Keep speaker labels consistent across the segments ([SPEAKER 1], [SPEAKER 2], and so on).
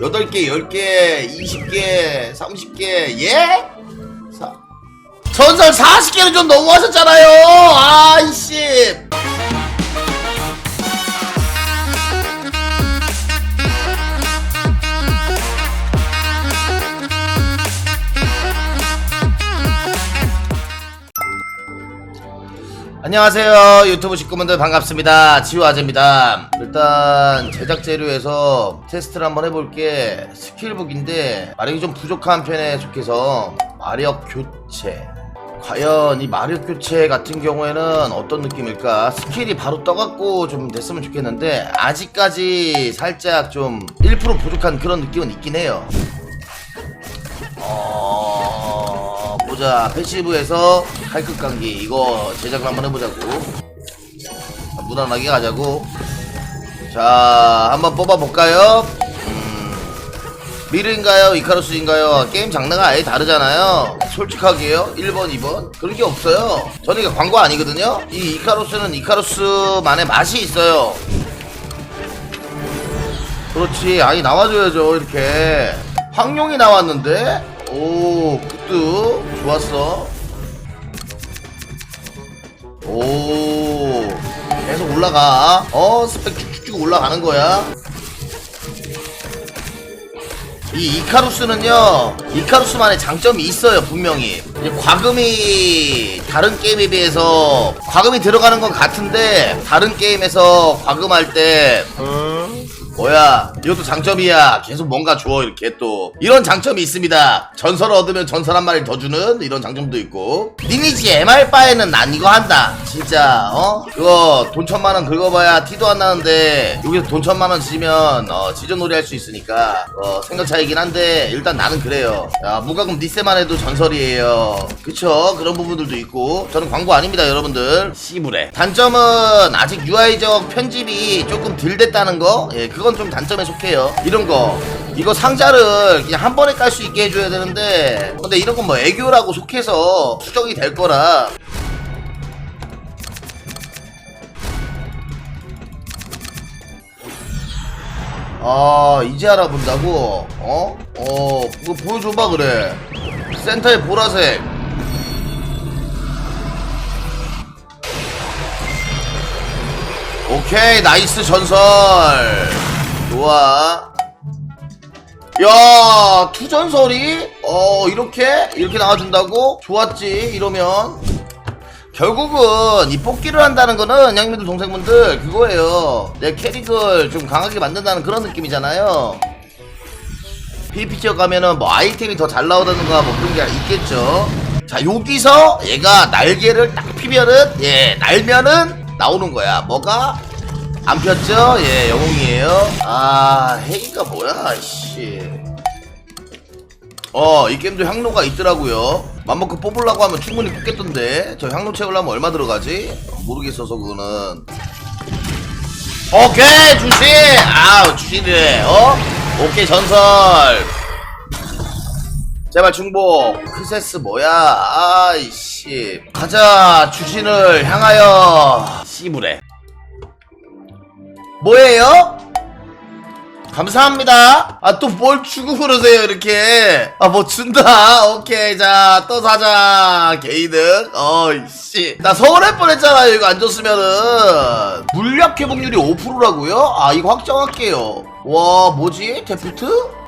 [SPEAKER 1] 8개, 10개, 20개, 30개, 예? 사... 전설 40개는 좀 너무 하셨잖아요! 아이씨! 안녕하세요. 유튜브 식구분들 반갑습니다. 지우아재입니다. 일단 제작 재료에서 테스트를 한번 해볼게. 스킬북인데 마력이 좀 부족한 편에 속해서 마력 교체. 과연 이 마력 교체 같은 경우에는 어떤 느낌일까? 스킬이 바로 떠갖고 좀 됐으면 좋겠는데 아직까지 살짝 좀 1% 부족한 그런 느낌은 있긴 해요 보자 패시브에서 칼끝 감기. 이거 제작을 한번 해보자고. 자, 무난하게 가자고. 자 한번 뽑아볼까요? 음, 미르인가요? 이카루스인가요? 게임 장르가 아예 다르잖아요. 솔직하게요. 1번 2번. 그런 게 없어요. 저는 이게 광고 아니거든요. 이 이카루스는 이카루스만의 맛이 있어요. 그렇지. 아니 나와줘야죠 이렇게. 황룡이 나왔는데 오 굿드 좋았어. 오. 계속 올라가. 어 스펙 쭉쭉쭉 올라가는 거야. 이 이카루스는요 이카루스만의 장점이 있어요 분명히. 과금이 다른 게임에 비해서 과금이 들어가는 건 같은데 다른 게임에서 과금할 때 뭐야 이것도 장점이야. 계속 뭔가 줘 이렇게 또. 이런 장점이 있습니다. 전설 얻으면 전설 한 마리 더 주는 이런 장점도 있고. 리니지 MR 바에는 난 이거 한다 진짜 어? 그거 돈 천만 원 긁어봐야 티도 안 나는데 여기서 돈 천만 원 지면 어 지전놀이 할 수 있으니까 어 생각 차이긴 한데 일단 나는 그래요. 야 무과금 니세만 해도 전설이에요. 그쵸? 그런 부분들도 있고. 저는 광고 아닙니다 여러분들. 씨부래 단점은 아직 UI적 편집이 조금 덜 됐다는 거? 예, 그건 좀 단점에 속해요. 이런 거. 이거 상자를 그냥 한 번에 깔 수 있게 해줘야 되는데 근데 이런 건 뭐 애교라고 속해서 수정이 될 거라 아 이제 알아본다고? 어? 어 그거 보여줘봐 그래. 센터의 보라색. 오케이 나이스 전설. 좋아. 야 투전설이? 어 이렇게? 이렇게 나와준다고? 좋았지 이러면 결국은 이 뽑기를 한다는 거는 양민들 동생분들 그거예요. 내 캐릭을 좀 강하게 만든다는 그런 느낌이잖아요. PVP 지역 가면은 뭐 아이템이 더 잘 나오다는가 뭐 그런 게 있겠죠. 자 여기서 얘가 날개를 딱 피면은 예 날면은 나오는 거야. 뭐가? 안 폈죠? 예 영웅이에요. 아 핵이가 뭐야 씨. 어, 이 게임도 향로가 있더라고요. 맘먹고 뽑으려고 하면 충분히 뽑겠던데. 저 향로 채우려면 얼마 들어가지? 모르겠어서 그거는. 오케이, 주신! 아우, 주신이래, 어? 오케이, 전설. 제발 중복. 크세스 뭐야? 아이씨. 가자, 주신을 향하여. 씨부래. 뭐예요? 감사합니다. 아, 또 뭘 주고 그러세요, 이렇게. 아, 뭐 준다. 오케이. 자, 또 사자. 게이득. 어이씨. 나 서운할 뻔 했잖아요, 이거 안 줬으면은. 물약 회복률이 5%라고요? 아, 이거 확정할게요. 와, 뭐지? 데프트?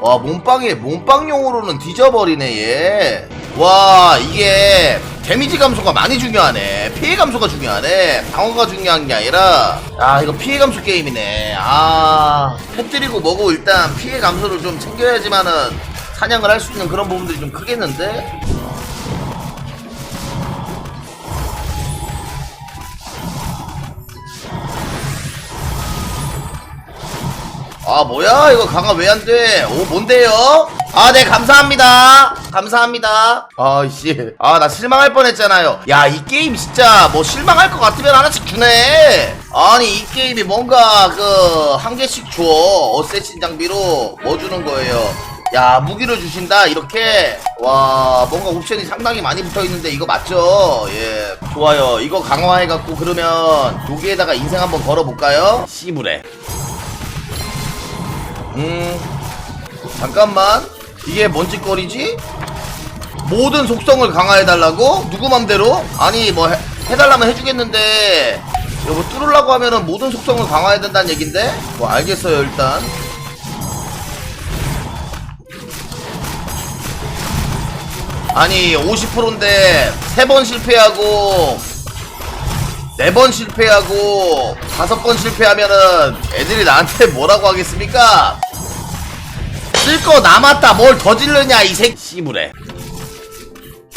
[SPEAKER 1] 와, 몸빵에, 몸빵용으로는 뒤져버리네, 얘. 와, 이게. 데미지 감소가 많이 중요하네. 피해 감소가 중요하네. 방어가 중요한 게 아니라, 아, 이거 피해 감소 게임이네. 아, 패뜨리고 뭐고 일단 피해 감소를 좀 챙겨야지만은 사냥을 할 수 있는 그런 부분들이 좀 크겠는데? 아 뭐야 이거 강화 왜 안 돼? 오 뭔데요? 아 네 감사합니다. 감사합니다. 아이씨. 아 나 실망할 뻔 했잖아요. 야 이 게임 진짜 뭐 실망할 것 같으면 하나씩 주네. 아니 이 게임이 뭔가 그 한 개씩 줘 어쌔신 장비로 뭐 주는 거예요? 야 무기를 주신다 이렇게? 와 뭔가 옵션이 상당히 많이 붙어 있는데 이거 맞죠? 예 좋아요. 이거 강화해갖고 그러면 여기에다가 인생 한번 걸어볼까요? 씨부래 음 잠깐만 이게 뭔 짓거리지? 모든 속성을 강화해달라고? 누구 맘대로? 아니 뭐 해, 해달라면 해주겠는데 뭐 뚫으려고 하면은 모든 속성을 강화해야 된다는 얘긴데? 뭐 알겠어요 일단 아니 50%인데 3번 실패하고 4번 실패하고 5번 실패하면은 애들이 나한테 뭐라고 하겠습니까? 쓸 거 남았다. 뭘 더 질르냐 이 새끼. 씨부래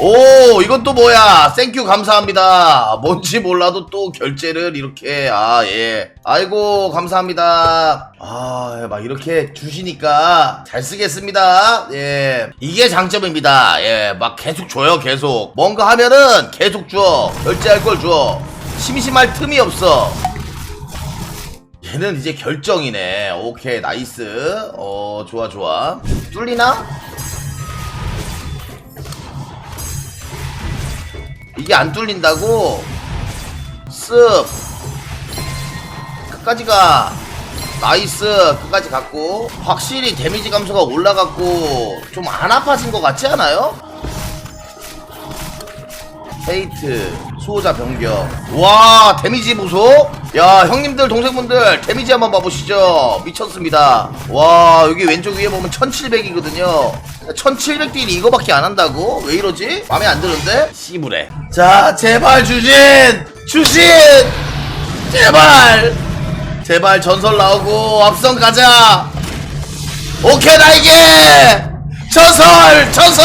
[SPEAKER 1] 오 이건 또 뭐야? 땡큐 감사합니다. 뭔지 몰라도 또 결제를 이렇게 아 예. 아이고 감사합니다. 아 막 이렇게 주시니까 잘 쓰겠습니다. 예. 이게 장점입니다. 예 막 계속 줘요 계속. 뭔가 하면은 계속 줘. 결제할 걸 줘. 심심할 틈이 없어 얘는 이제 결정이네. 오케이 나이스. 어 좋아 좋아. 뚫리나? 이게 안 뚫린다고? 쓱 끝까지 가. 나이스. 끝까지 갔고. 확실히 데미지 감소가 올라갔고. 좀 안 아파진 것 같지 않아요? 페이트 수호자 변경. 와 데미지 보소 야 형님들 동생분들 데미지 한번 봐보시죠. 미쳤습니다. 와 여기 왼쪽 위에 보면 1700이거든요. 1700 딜이 이거밖에 안 한다고? 왜 이러지? 맘에 안 드는데? 씨부래 자 제발 주신! 주신! 제발! 제발 전설 나오고 앞선 가자! 오케이 나에게! 전설! 전설!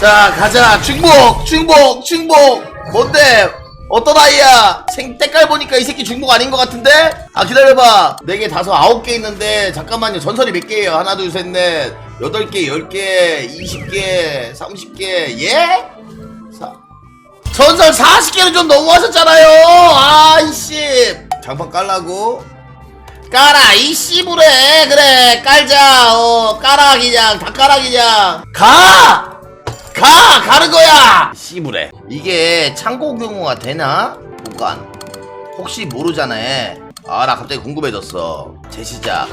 [SPEAKER 1] 자 가자. 중복 중복 중복! 뭔데 어떤 아이야? 생 때깔 보니까 이 새끼 중복 아닌 것 같은데? 아 기다려봐. 네개 다섯 아홉 개 있는데 잠깐만요. 전설이 몇 개예요? 하나 둘 셋넷 여덟 개열개 이십 개 삼십 개 예? 사... 전설 40개는 좀 너무하셨잖아요. 아이씨. 장판 깔라고? 깔아 이 씨부래. 그래 깔자. 어 그냥. 다 깔아 그냥. 가! 가! 가는 거야! 씨부래 이게 창고 경우가 되나? 보관 혹시 모르잖아 아 나 갑자기 궁금해졌어 재시작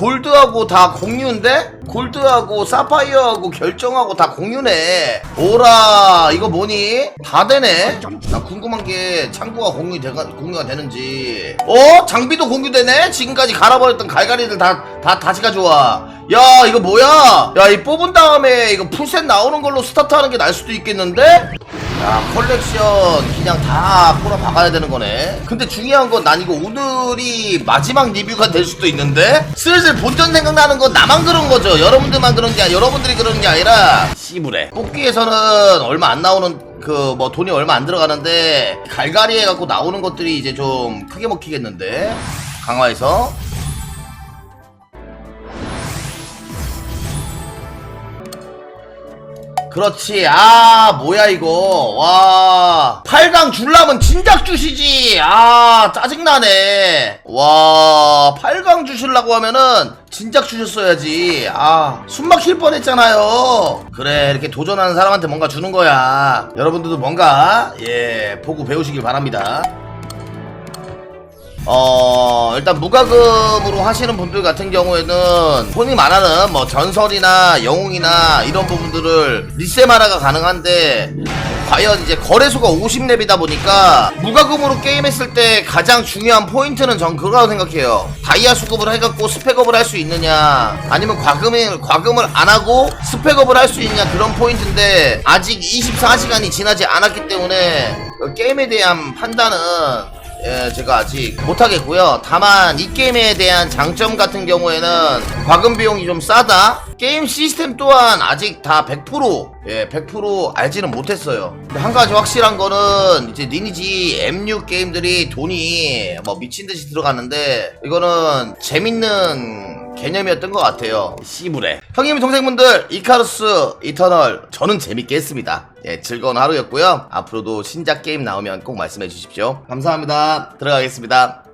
[SPEAKER 1] 골드하고 다 공유인데? 골드하고 사파이어하고 결정하고 다 공유네. 오라, 이거 뭐니? 다 되네? 나 궁금한 게 창고가 공유가, 공유가 되는지. 어? 장비도 공유되네? 지금까지 갈아버렸던 갈갈이들 다, 다 다시 가져와. 야, 이거 뭐야? 야, 이 뽑은 다음에 이거 풀셋 나오는 걸로 스타트 하는 게 날 수도 있겠는데? 야 컬렉션 그냥 다 꼬라 박아야 되는 거네. 근데 중요한 건 난 이거 오늘이 마지막 리뷰가 될 수도 있는데 슬슬 본전 생각나는 건 나만 그런 거죠. 여러분들만 그런 게 아니 여러분들이 그런 게 아니라 씨부래 뽑기에서는 얼마 안 나오는 그뭐 돈이 얼마 안 들어가는데 갈갈이 해갖고 나오는 것들이 이제 좀 크게 먹히겠는데. 강화해서 그렇지. 아 뭐야 이거. 와. 8강 줄라면 진작 주시지. 아 짜증나네. 와 8강 주실라고 하면은 진작 주셨어야지. 아 숨막힐 뻔했잖아요. 그래 이렇게 도전하는 사람한테 뭔가 주는 거야. 여러분들도 뭔가 예 보고 배우시길 바랍니다 어 일단 무과금으로 하시는 분들 같은 경우에는 손이 많아는 뭐 전설이나 영웅이나 이런 부분들을 리세마라가 가능한데 과연 이제 거래소가 50렙이다 보니까 무과금으로 게임했을 때 가장 중요한 포인트는 전 그거라고 생각해요. 다이아 수급을 해갖고 스펙업을 할 수 있느냐 아니면 과금을 과금을 안 하고 스펙업을 할 수 있냐 그런 포인트인데 아직 24시간이 지나지 않았기 때문에 그 게임에 대한 판단은 예, 제가 아직 못하겠고요. 다만 이 게임에 대한 장점 같은 경우에는 과금 비용이 좀 싸다. 게임 시스템 또한 아직 다 100% 예, 100% 알지는 못했어요. 근데 한 가지 확실한 거는 이제 리니지 M6 게임들이 돈이 뭐 미친 듯이 들어가는데 이거는 재밌는 개념이었던 것 같아요. 씨부래. 형님, 동생분들, 이카루스, 이터널, 저는 재밌게 했습니다. 예, 즐거운 하루였고요. 앞으로도 신작 게임 나오면 꼭 말씀해 주십시오. 감사합니다. 들어가겠습니다.